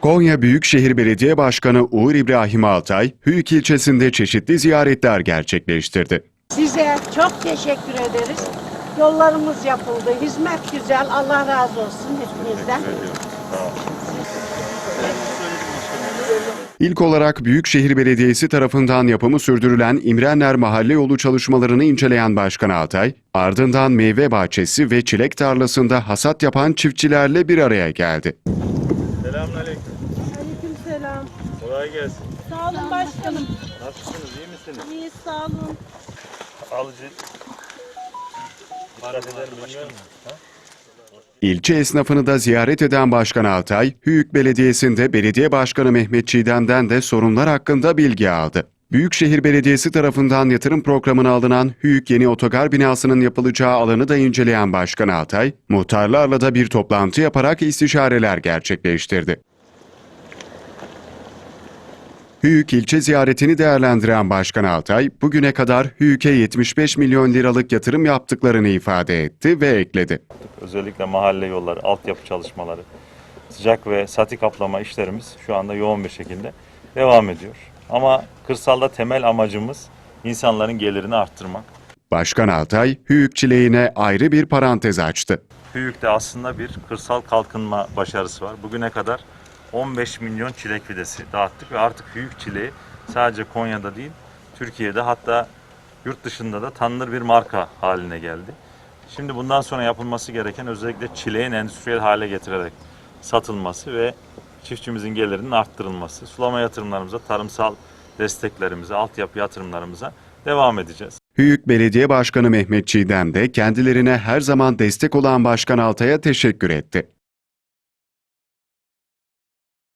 Konya Büyükşehir Belediye Başkanı Uğur İbrahim Altay, Hüyük ilçesinde çeşitli ziyaretler gerçekleştirdi. Size çok teşekkür ederiz. Yollarımız yapıldı. Hizmet güzel. Allah razı olsun hepinizden. İlk olarak Büyükşehir Belediyesi tarafından yapımı sürdürülen İmrenler Mahalle Yolu çalışmalarını inceleyen Başkan Altay, ardından meyve bahçesi ve çilek tarlasında hasat yapan çiftçilerle bir araya geldi. Selamünaleyküm. Aleykümselam. Kolay gelsin. Sağ olun başkanım. Nasılsınız? iyi misiniz? İyi sağ olun. Alıcı. Dikkat eder mi bilmiyorum. Ha? İlçe esnafını da ziyaret eden Başkan Altay, Hüyük Belediyesi'nde Belediye Başkanı Mehmet Çiğdem'den de sorunlar hakkında bilgi aldı. Büyükşehir Belediyesi tarafından yatırım programına alınan Hüyük Yeni Otogar binasının yapılacağı alanı da inceleyen Başkan Altay, muhtarlarla da bir toplantı yaparak istişareler gerçekleştirdi. Hüyük ilçe ziyaretini değerlendiren Başkan Altay, bugüne kadar Hüyük'e 75 milyon liralık yatırım yaptıklarını ifade etti ve ekledi. Özellikle mahalle yolları, altyapı çalışmaları, sıcak ve sati kaplama işlerimiz şu anda yoğun bir şekilde devam ediyor. Ama kırsalda temel amacımız insanların gelirini arttırmak. Başkan Altay, Hüyük çileğine ayrı bir parantez açtı. Hüyük'te aslında bir kırsal kalkınma başarısı var. Bugüne kadar 15 milyon çilek fidesi dağıttık ve artık Hüyük çileği sadece Konya'da değil, Türkiye'de hatta yurt dışında da tanınır bir marka haline geldi. Şimdi bundan sonra yapılması gereken özellikle çileğin endüstriyel hale getirerek satılması ve çiftçimizin gelirinin arttırılması. Sulama yatırımlarımıza, tarımsal desteklerimize, altyapı yatırımlarımıza devam edeceğiz. Hüyük Belediye Başkanı Mehmet Çiğdem de kendilerine her zaman destek olan Başkan Altay'a teşekkür etti.